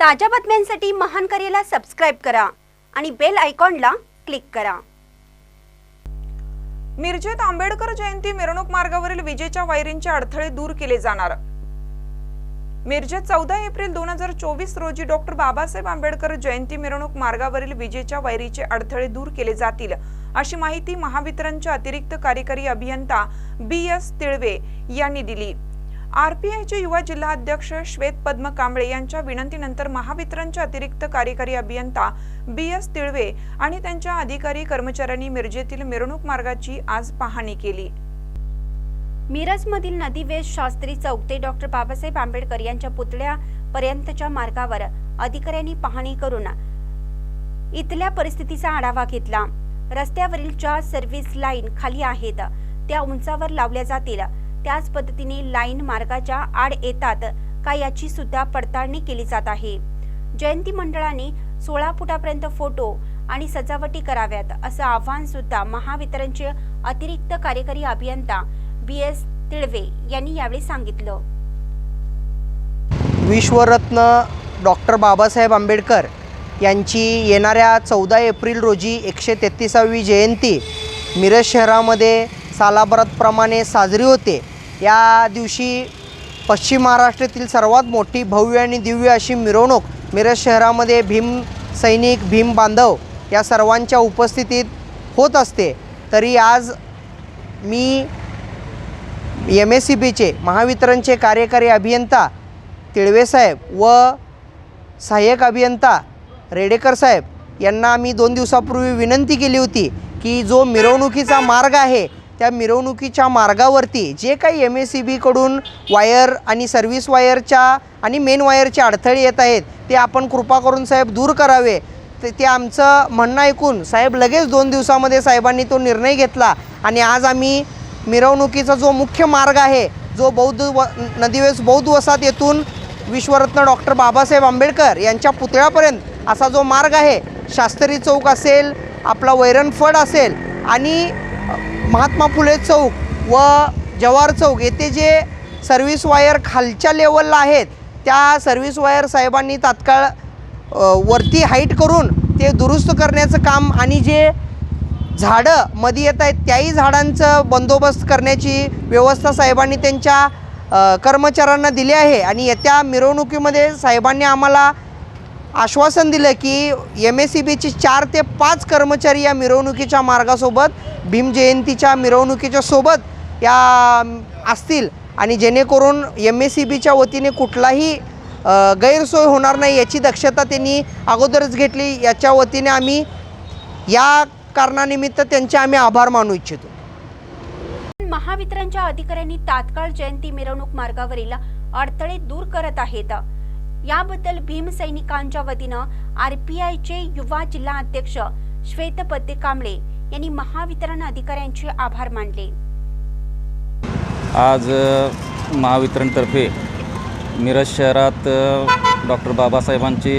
ताज्या बातम्यांसाठी महान करेला सबस्क्राईब करा आणि बेल आयकॉनला क्लिक करा. मिरजेत आंबेडकर जयंती मिरवणूक मार्गावरील विजेच्या वायरींचे अडथळे दूर केले जाणार. मिरजेत चौदा एप्रिल दोन हजार चोवीस रोजी डॉक्टर बाबासाहेब आंबेडकर जयंती मिरवणूक मार्गावरील विजेच्या वायरीचे अडथळे दूर केले जातील अशी माहिती महावितरणचे अतिरिक्त कार्यकारी अभियंता बी एस तिळवे यांनी दिली. आरपीआयचे युवा जिल्हाध्यक्ष श्वेत पद्म कांबळे यांच्या विनंतीनंतर महावितरणचे अतिरिक्त कार्यकारी अभियंता बी एस तिळवे आणि त्यांच्या अधिकारी कर्मचाऱ्यांनी मिरजेतील मिरवणूक मार्गाची आज पाहणी केली. मिरजमधील नदीवेश शास्त्री चौक ते डॉक्टर बाबासाहेब आंबेडकर यांच्या पुतळ्यापर्यंतच्या मार्गावर अधिकाऱ्यांनी पाहणी करून इथल्या परिस्थितीचा आढावा घेतला. रस्त्यावरील ज्या सर्व्हिस लाईन खाली आहेत त्या उंचावर लावल्या जातील. त्याच पद्धतीने लाईन मार्गाच्या आड येतात का याची सुद्धा पडताळणी केली जात आहे. जयंती मंडळाने सोळा फुटापर्यंत फोटो आणि सजावटी कराव्यात असं आव्हान सुद्धा महावितरणचे अतिरिक्त कार्यकारी अभियंता बी एस तिळवे यांनी यावेळी सांगितलं. विश्वरत्न डॉक्टर बाबासाहेब आंबेडकर यांची येणाऱ्या चौदा एप्रिल रोजी एकशे तेहतीसावी जयंती मिरज शहरामध्ये सालाभरातप्रमाणे साजरी होते. या दिवशी पश्चिम महाराष्ट्रातील सर्वात मोठी भव्य आणि दिव्य अशी मिरवणूक मिरज शहरामध्ये भीम सैनिक भीम बांधव या सर्वांच्या उपस्थितीत होत असते. तरी आज मी एम एस सी बीचे महावितरणचे कार्यकारी अभियंता तिळवे साहेब व सहाय्यक अभियंता रेडेकर साहेब यांना आम्ही दोन दिवसापूर्वी विनंती केली होती की जो मिरवणुकीचा मार्ग आहे त्या मिरवणुकीच्या मार्गावरती जे काही एम एस सी बीकडून वायर आणि सर्व्हिस वायरच्या आणि मेन वायरचे अडथळे येत आहेत ते आपण कृपा करून साहेब दूर करावे. ते ते आमचं म्हणणं ऐकून साहेब लगेच दोन दिवसामध्ये साहेबांनी तो निर्णय घेतला आणि आज आम्ही मिरवणुकीचा जो मुख्य मार्ग आहे जो बौद्ध व नदीवेस बौद्ध वसाहत येथून विश्वरत्न डॉक्टर बाबासाहेब आंबेडकर यांच्या पुतळ्यापर्यंत असा जो मार्ग आहे शास्त्री चौक असेल आपला वैरणफड असेल आणि महात्मा फुले चौक व जवाहर चौक येथे जे सर्व्हिस वायर खालच्या लेवलला आहेत त्या सर्व्हिस वायर साहेबांनी तात्काळ वरती हाईट करून ते दुरुस्त करण्याचं काम आणि जे झाडं मध्ये येत आहेत त्याही झाडांचं बंदोबस्त करण्याची व्यवस्था साहेबांनी त्यांच्या कर्मचाऱ्यांना दिली आहे. आणि येत्या मिरवणुकीमध्ये साहेबांनी आम्हाला आश्वासन दिलं की एम एस सी बीचे चार ते पाच कर्मचारी या मिरवणुकीच्या मार्गासोबत भीम जयंतीच्या मिरवणुकीच्या सोबत या असतील. आणि जेणेकरून एम एस सी बीच्या वतीने कुठलाही गैरसोय होणार नाही याची दक्षता त्यांनी अगोदरच घेतली. याच्या वतीने आम्ही या कारणानिमित्त त्यांचे आम्ही आभार मानू इच्छितो. महावितरणच्या अधिकाऱ्यांनी तात्काळ जयंती मिरवणूक मार्गावरील अडथळे दूर करत आहेत. याबद्दल भीम सैनिकांच्या वतीनं आरपीआयचे युवा जिल्हा अध्यक्ष श्वेतपते कांबळे यांनी महावितरण अधिकाऱ्यांचे आभार मानले. आज महावितरणतर्फे मिरज शहरात डॉक्टर बाबासाहेबांची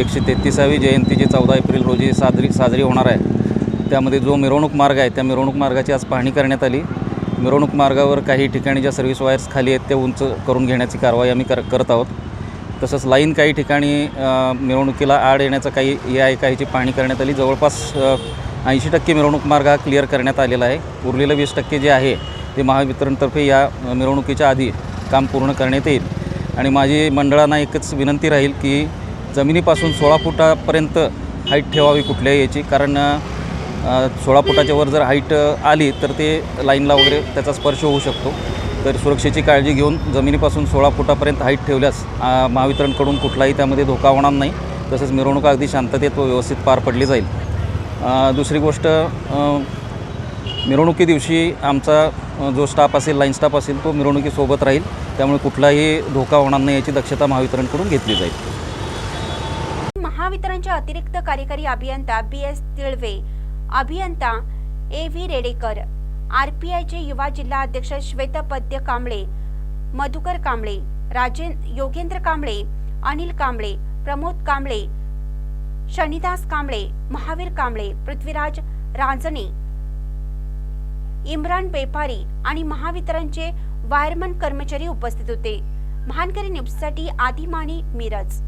एकशे तेहतीसावी जयंती जी चौदा एप्रिल रोजी साजरी साजरी होणार आहे. त्यामध्ये जो मिरवणूक मार्ग आहे त्या मिरवणूक मार्गाची आज पाहणी करण्यात आली. मिरवणूक मार्गावर काही ठिकाणी ज्या सर्व्हिस वायर्स खाली आहेत त्या उंच करून घेण्याची कारवाई आम्ही कर करत आहोत. तसंच लाईन काही ठिकाणी मिरवणुकीला आड येण्याचं काही हे आहे काहीची पाहणी करण्यात आली. जवळपास ऐंशी टक्के मिरवणूक मार्ग हा क्लिअर करण्यात आलेला आहे. उरलेलं वीस टक्के जे आहे ते महावितरणतर्फे या मिरवणुकीच्या आधी काम पूर्ण करण्यात येईल. आणि माझी मंडळांना एकच विनंती राहील की जमिनीपासून सोळा फुटापर्यंत हाईट ठेवावी कुठल्याही याची. कारण सोळा फुटाच्या वर जर हाईट आली तर ते लाईनला वगैरे त्याचा स्पर्श होऊ शकतो. तर सुरक्षेची काळजी घेऊन जमिनीपासून सोळा फुटापर्यंत हाईट ठेवल्यास महावितरणकडून कुठलाही त्यामध्ये धोका होणार नाही. तसंच मिरवणूक अगदी शांततेत व व्यवस्थित पार पडली जाईल. दुसरी गोष्ट मिरवणुकी दिवशी आमचा जो स्टाफ असेल लाईन स्टाफ असेल तो मिरवणुकीसोबत राहील. त्यामुळे कुठलाही धोका होणार नाही याची दक्षता महावितरणकडून घेतली जाईल. महावितरणच्या अतिरिक्त कार्यकारी अभियंता बी एस तिळवे अभियंता A V Redekar R P आयचे युवा जिल्हा अध्यक्ष श्वेतपद्य कांबळे मधुकर कांबळे राजेन योगेंद्र कांबळे अनिल कांबळे प्रमोद कांबळे शनिदास कांबळे महावीर कांबळे पृथ्वीराज रांजणे इम्रान बेपारी आणि महावितरणचे वायरमन कर्मचारी उपस्थित होते. महानकरी न्यूजसाठी आदिमानी मिरज.